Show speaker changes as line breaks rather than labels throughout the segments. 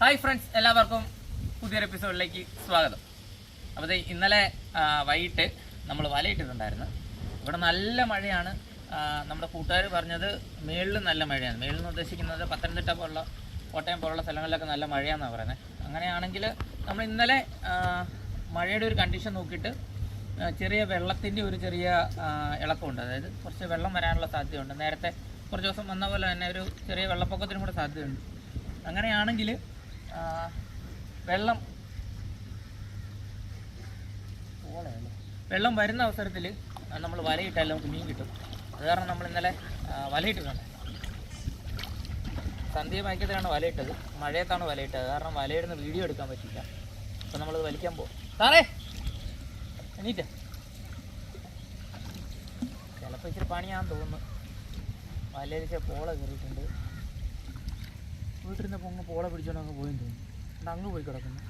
Hi friends എല്ലാവർക്കും പുതിയൊരു എപ്പിസോഡിലേക്ക് സ്വാഗതം. അപ്പോൾ ഇന്നലെ വൈകിട്ട് നമ്മൾ വലയിട്ടിട്ടുണ്ടായിരുന്നു ഇവിടെ നല്ല മഴയാണ്. നമ്മുടെ കൂട്ടുകാർ പറഞ്ഞത് മേളിൽ നല്ല മഴയാണ്. മേളിൽ നിന്ന് ഉദ്ദേശിക്കുന്നത് പത്തനംതിട്ട പോലുള്ള കോട്ടയം പോലുള്ള സ്ഥലങ്ങളിലൊക്കെ നല്ല മഴയാണെന്നാണ് പറയുന്നത്. അങ്ങനെയാണെങ്കിൽ നമ്മൾ ഇന്നലെ മഴയുടെ ഒരു കണ്ടീഷൻ നോക്കിയിട്ട് ചെറിയ വെള്ളത്തിന്റെ ഒരു ചെറിയ ഇളക്കമുണ്ട്. അതായത് കുറച്ച് വെള്ളം വരാനുള്ള സാധ്യതയുണ്ട്. നേരത്തെ കുറച്ച് ദിവസം വന്ന പോലെ തന്നെ ഒരു ചെറിയ വെള്ളപ്പൊക്കത്തിനും കൂടെ സാധ്യതയുണ്ട്. അങ്ങനെയാണെങ്കിൽ വെള്ളം? വെള്ളം വരുന്ന അവസരത്തിൽ നമ്മൾ വലയിട്ടാൽ നമുക്ക് മീൻ കിട്ടും. അത് കാരണം നമ്മൾ ഇന്നലെ വലയിട്ടിട്ടുണ്ട്. സന്ധ്യ മയക്കത്തിലാണ് വലയിട്ടത്. മഴയത്താണ് വലയിട്ടത്. കാരണം വലയിടുന്ന വീഡിയോ എടുക്കാൻ പറ്റില്ല അപ്പം നമ്മളത് വലിക്കാൻ പോകും സാറേ! എണീറ്റ. ചിലപ്പോൾ ഇച്ചിരി പണിയാന്ന് തോന്നുന്നു. വലയിച്ച പോള കയറിയിട്ടുണ്ട്. വീട്ടിരുന്ന പൊങ്ങ് പോളെ പിടിച്ചോണ്ട് അങ്ങ് പോയെന്ന് തോന്നുന്നു. അങ്ങ് പോയി കിടക്കുന്നു.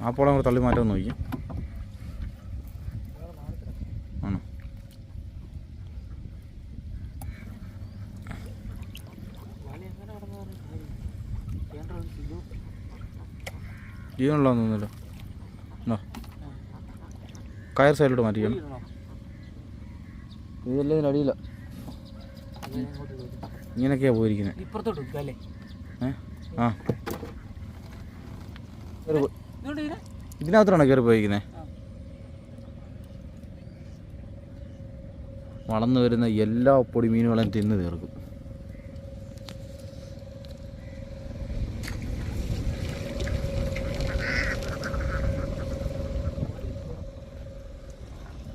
ആ പോളം കൂടെ തള്ളി മാറ്റം നോക്കി
വേറെ മാറി കിടക്കുന്നു
ആണോ
വല എങ്ങനെ കിടന്നു കേന്ദ്ര ഒരു കിലോ
ജീവനുള്ള തോന്നുന്നല്ലോ എന്നോ കയർ സൈഡിലോട്ട് മാറ്റിക്കണം ഇതെല്ലാം ഇതിനടിയില്ല ഇങ്ങനെയൊക്കെയാണ് പോയിരിക്കുന്നത്
ഇപ്പുറത്തോട്ട്
ഏ? ആ. കയറി പോ-
ഇങ്ങോട്ട് ഇതിനെ
ഇതിനകത്താണോ കയറി പോയിരിക്കുന്നത് വളർന്നു വരുന്ന എല്ലാ പൊടി മീനുകളും തിന്ന് തീർക്കും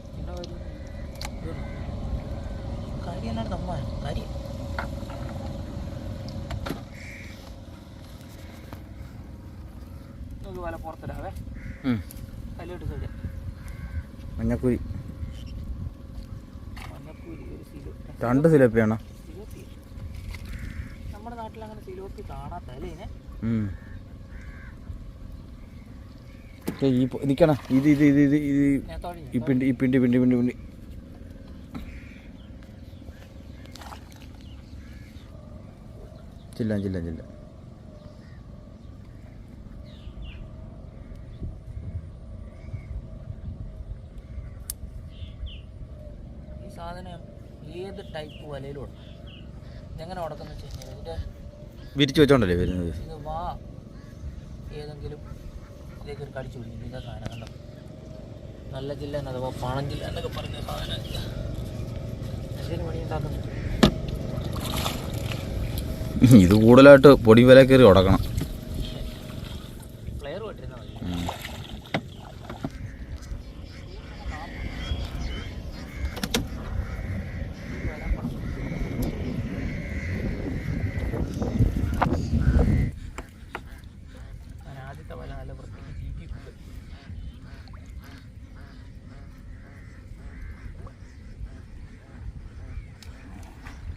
പിന്നെ വരും കരി എന്നാണ് നമ്മ കരി നമുക്ക് വല പുറത്തിടാവേ. കല്ലോട്ട് സൈഡ്.
മഞ്ഞക്കുരി. രണ്ട് സിലോപ്പിയാണ്?
സിലോപ്പി നമ്മുടെ നാട്ടിൽ അങ്ങനെ സിലോപ്പി കാണാത്ത അല്ലേ ഇതിനെ
ഉം. ഏ, ഈ നിക്കണ ഇത് ഇത് ഇത് ഇത് ഇത്.
ഇപ്പിണ്ടി
ഇപ്പിണ്ടി പിണ്ടി പിണ്ടി പിണ്ടി ചില്ല ചില്ല ചില്ല
ഈ സാധനം ഏത് ടൈപ്പ് വലയിലും ഇതെങ്ങനെ ഉടക്കുന്ന വെച്ച് കഴിഞ്ഞാൽ ഇതിന്റെ
വിരിച്ചു വെച്ചോണ്ടല്ലേ വരുന്നത്?
ഇത് വാ ഏതെങ്കിലും ഇതിലേക്ക് ഒരു കടിച്ചു പിടിക്കും. ഇതാ സാധനം കണ്ടോ? നല്ല ജില്ല അഥവാ പണം ജില്ല എന്നൊക്കെ പറഞ്ഞ സാധനം എന്തെങ്കിലും പണി ഉണ്ടാക്കുന്നു?
ഇത് കൂടുതലായിട്ട് പൊടി വില കയറി ഉടക്കണം
പ്ലെയർ പറ്റിരുന്നാൽ മതി
ഉം.
ഞാൻ ആദ്യത്തെ വല നല്ല വൃത്തിക്ക് ചീറ്റി കൊണ്ട്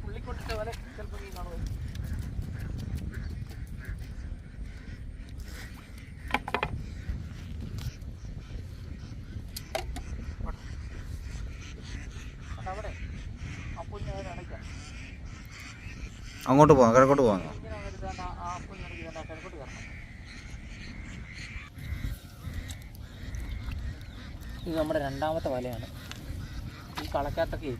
പുള്ളിക്കൊട്ടിട്ട വല ചിലപ്പോൾ നീ കാണുമോ അവിടെ അപ്പോൾ ഞാൻ അടയ്ക്കാം
അങ്ങോട്ട് പോവാം കിഴക്കോട്ട് പോവാം
ഇങ്ങനെ വന്നിട്ട് ദാ ആ കുഞ്ഞിടയ്ക്ക് പോവാം കിഴക്കോട്ട് പോവാം ഇത് നമ്മുടെ രണ്ടാമത്തെ വലയാണ്. ഈ കളക്കാത്തൊക്കെ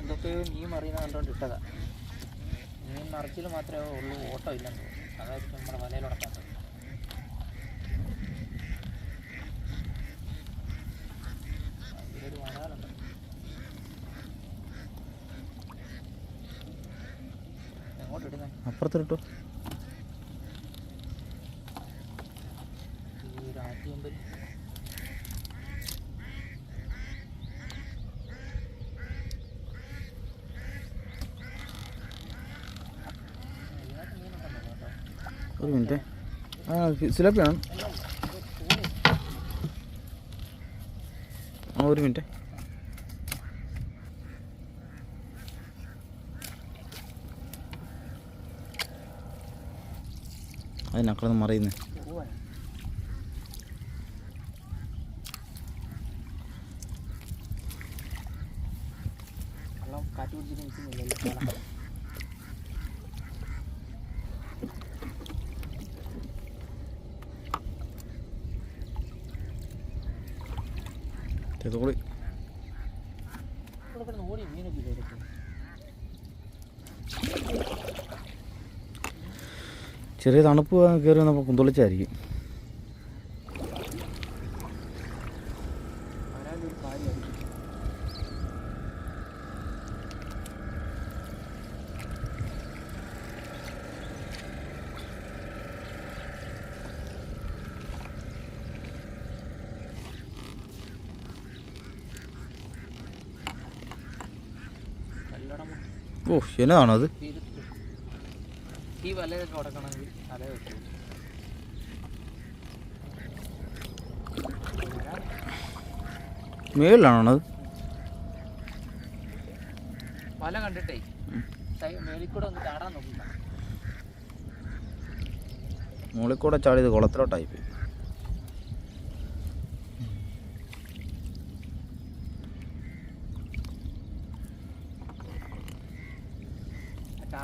എന്തൊക്കെയോ മീൻ മറിയുന്ന കണ്ടുകൊണ്ട് ഇട്ടതാ. മീൻ മറിച്ചിൽ മാത്രമേ ഉള്ളൂ ഓട്ടോ ഇല്ലെന്ന് തോന്നുന്നു. അതായിരിക്കും നമ്മുടെ വലയിലുടക്കാത്തത് ഇതിലൊരു വരാലുണ്ട്
അപ്പുറത്തിട്ടോ
ഒരു
മിനിറ്റ് ആ സിലപ്പിയാണ്? ആ ഒരു മിനിറ്റ് അതിനക്കളന്ന്
ഇവിടെ കിടന്ന് ഓടി മീനൊക്കെ
ചെറിയ തണുപ്പ് കയറി വന്നപ്പോൾ കുന്തുളിച്ചായിരിക്കും. ഓ
ചെയ്തിട്ട് ഈ വലയൊക്കെ ഉടക്കണമെങ്കിൽ തല വെച്ചു
മേളിലാണോ അത്
വല കണ്ടിട്ടേ. മേളിൽ കൂടെ ഒന്ന് ചാടാൻ നോക്കില്ല
മുകളിൽ കൂടെ ചാടിയത് കുളത്തിലോട്ടായി പോയി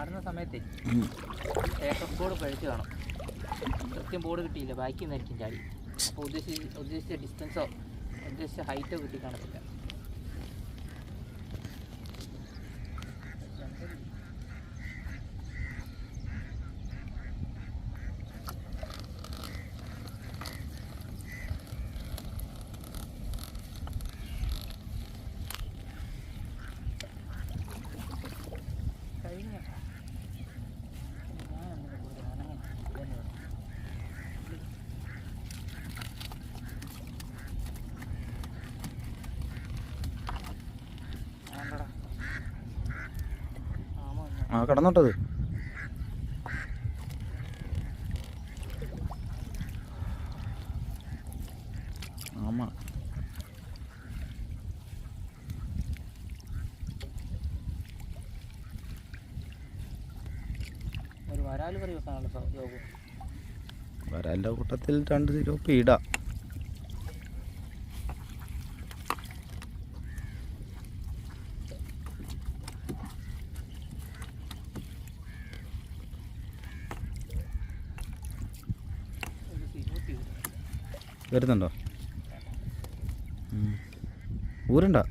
ചാടുന്ന സമയത്തെ ഏറ്റവും ബോർഡ് പഴിച്ച് കാണും. കൃത്യം ബോർഡ് കിട്ടിയില്ല. ബാക്കി നിന്നായിരിക്കും ചാടി. അപ്പോൾ ഉദ്ദേശിച്ച ഉദ്ദേശിച്ച ഡിസ്റ്റൻസോ ഉദ്ദേശിച്ച ഹൈറ്റോ കിട്ടി കാണത്തില്ല കഴിഞ്ഞ ഞാൻ അങ്ങനെ കൂടുതൽ അനങ്ങണം. ഇതന്നെ വേണം. ആണ്ടടാ. ആമ വന്നു.
ആ കിടന്നോട്ടത്. ആമാ. വരാലിന്റെ കൂട്ടത്തിൽ രണ്ട് സിരോപ്പ് ഇടാം
ഒരു സിലോപ്പി ഇടും.
വരുന്നുണ്ടോ? ഊരുണ്ടോ.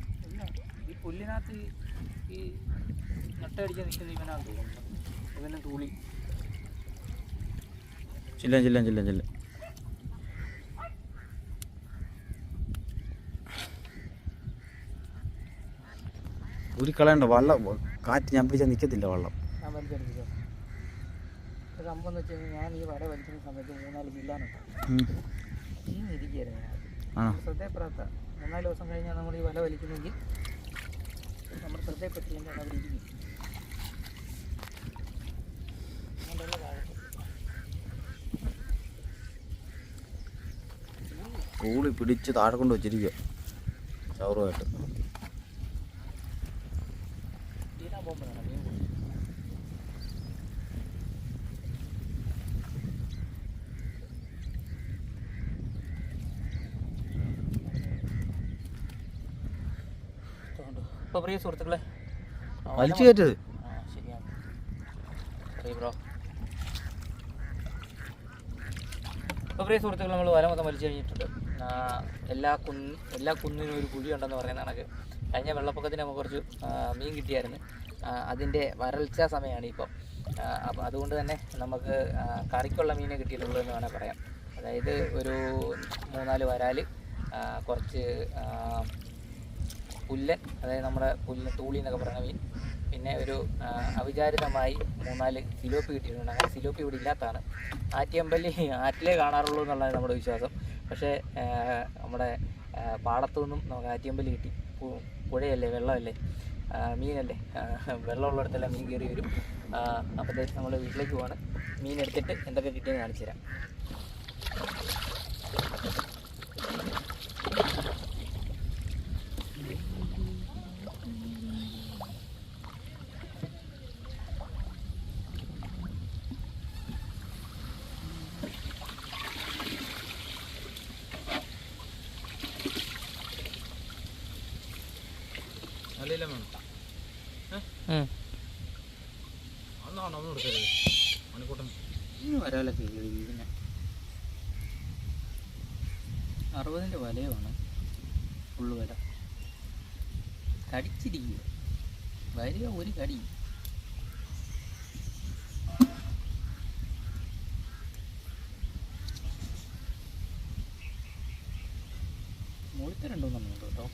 പുല്ലിനകത്ത് ഈ- നട്ടടിച്ച് നിൽക്കുന്ന ഇവനാണ് തോന്നുന്നത് ഇവന് തൂളി
ചില്ലാൻ ചില്ലാൻ ചില്ലാൻ ചില്ല. ഊരിക്കളയണ്ട വള്ളം കാറ്റ് ഞാൻ പിടിച്ചാൽ നിൽക്കത്തില്ല വള്ളം.
സംഭവം എന്ന് വെച്ച് കഴിഞ്ഞാൽ ഞാൻ ഈ വല വലിക്കുന്ന സമയത്ത് മൂന്നാൽ ജില്ലാനുണ്ട്
ആണോ?
ശ്രദ്ധയപ്പെടാത്ത മൂന്നാൽ ദിവസം കഴിഞ്ഞാൽ നമ്മൾ ഈ വല വലിക്കുന്നെങ്കിൽ നമ്മൾ ശ്രദ്ധയപ്പെട്ടില്ലെങ്കിൽ ഇരിക്കും. അതുകൊണ്ടല്ലേ
പിടിച്ച് താഴെ കൊണ്ട് വെച്ചിരിക്കുക ചവറുമായിട്ട്.
തീരാൻ പോകുമ്പോഴാണ് മീൻ കൊടുക്കുന്നത്. അപ്പോൾ പ്രിയ സുഹൃത്തുക്കളെ
വലിച്ചു കയറ്റത്
ശരിയാണ്. ബ്രോ. അപ്പോൾ പ്രിയ സുഹൃത്തുക്കൾ നമ്മൾ വല മൊത്തം വലിച്ചു കഴിഞ്ഞിട്ടുണ്ട്. എല്ലാ കുന്ന് എല്ലാ കുന്നിനും ഒരു കുഴി ഉണ്ടെന്ന് പറയുന്ന കണക്ക്. കഴിഞ്ഞ വെള്ളപ്പൊക്കത്തിന് നമുക്ക് കുറച്ച് മീൻ കിട്ടിയായിരുന്നു. അതിന്റെ വരൾച്ച സമയമാണ് ഇപ്പം. അപ്പോൾ അതുകൊണ്ട് തന്നെ നമുക്ക് കറിക്കുള്ള മീനെ കിട്ടിയിട്ടുള്ളൂ എന്ന് വേണമെങ്കിൽ പറയാം. അതായത് ഒരു മൂന്നാൽ വരാൽ കുറച്ച് പുല്ലൻ അതായത് നമ്മുടെ പുല്ലൻ തൂളി എന്നൊക്കെ പറയുന്ന മീൻ. പിന്നെ ഒരു അവിചാരിതമായി മൂന്നാൽ സിലോപ്പി കിട്ടിയിട്ടുണ്ട്. അങ്ങനെ സിലോപ്പി ഇവിടെ ഇല്ലാത്തതാണ്. ആറ്റിയമ്പലി ആറ്റിലേ കാണാറുള്ളൂ എന്നുള്ളതാണ് നമ്മുടെ വിശ്വാസം. പക്ഷേ നമ്മുടെ പാടത്തു നിന്നും നമുക്ക് ആറ്റിയമ്പലി കിട്ടി. പുഴയല്ലേ വെള്ളമല്ലേ? മീനല്ലേ? വെള്ളമുള്ളിടത്തെല്ലാം മീൻ കയറി വരും. അപ്പോഴത്തേക്ക് നമ്മൾ വീട്ടിലേക്ക് പോവാണ്. മീൻ എടുത്തിട്ട് എന്തൊക്കെ കിട്ടിയെന്ന് കാണിച്ചു തരാം
വേണം
ഉം.
അന്നാണ്
ഇതിന് അറുപതിന്റെ വലയുമാണ് ഫുള്ള് വില കടിച്ചിരിക്കുക വരിക ഒരു കടി. മുഴുത്ത രണ്ടോന്നുണ്ട് കേട്ടോ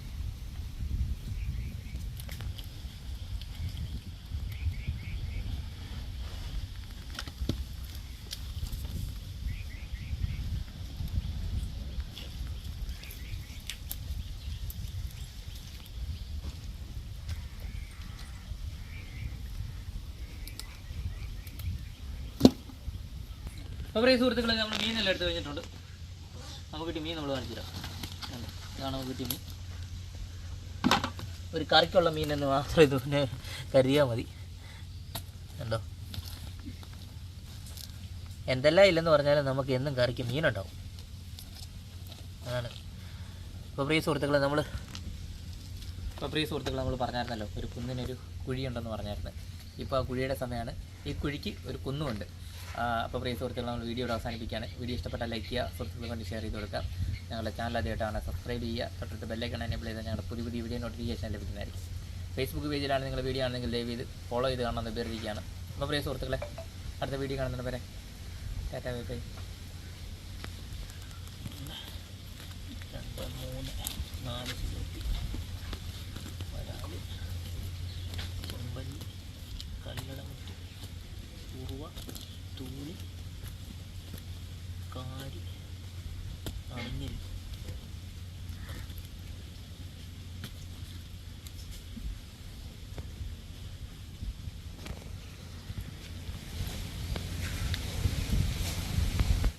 അപ്പോൾ ഈ സുഹൃത്തുക്കളെ നമ്മൾ മീനെല്ലാം എടുത്ത് കഴിഞ്ഞിട്ടുണ്ട്. നമുക്ക് കിട്ടിയ മീൻ നമ്മൾ കാണിച്ചു തരാം. ഇതാണ് നമുക്ക് കിട്ടിയ മീൻ. ഒരു കറിക്കുള്ള മീൻ എന്ന് മാത്രം ഇത് പിന്നെ കരുതിയാൽ മതി. കണ്ടോ? എന്തെല്ലാം ഇല്ലെന്ന് പറഞ്ഞാലും നമുക്ക് എന്നും കറിക്ക് മീനുണ്ടാവും. അതാണ്. ഇപ്പോൾ പ്രിയ സുഹൃത്തുക്കളെ നമ്മൾ ഇപ്പോൾ പ്രിയ സുഹൃത്തുക്കളെ നമ്മൾ പറഞ്ഞായിരുന്നല്ലോ ഒരു കുന്നിനൊരു കുഴിയുണ്ടെന്ന് പറഞ്ഞായിരുന്നു. ഇപ്പോൾ ആ കുഴിയുടെ സമയമാണ് ഈ കുഴിക്ക് ഒരു കുന്നുമുണ്ട്. അപ്പോൾ പ്രിയ സുഹൃത്തുക്കളെ നമ്മൾ വീഡിയോ അവസാനിപ്പിക്കുകയാണ്. വീഡിയോ ഇഷ്ടപ്പെട്ട ലൈക്ക് ചെയ്യുക സുഹൃത്തുക്കൾ കൊണ്ട് ഷെയർ ചെയ്ത് കൊടുക്കുക. ഞങ്ങളുടെ ചാനൽ ആദ്യമായിട്ടാണ് സബ്സ്ക്രൈബ് ചെയ്യുക. തൊട്ടടുത്ത് ബെല്ലൈക്കൺ എനേബിൾ ചെയ്താൽ ഞങ്ങളുടെ പുതിയ പുതിയ വീഡിയോ നോട്ടിഫിക്കേഷൻ ലഭിക്കുന്നതായിരിക്കും. ഫേസ്ബുക്ക് പേജിലാണ് നിങ്ങൾ വീഡിയോ ആണെങ്കിൽ ദയവ് ചെയ്ത് ഫോളോ ചെയ്ത് കാണാൻ അഭ്യർത്ഥിക്കുകയാണ്. അപ്പോൾ പ്രിയ സുഹൃത്തുക്കളെ അടുത്ത വീഡിയോ കാണുന്നതിന് വരെ ടാറ്റാ ബൈ ബൈ. നാല്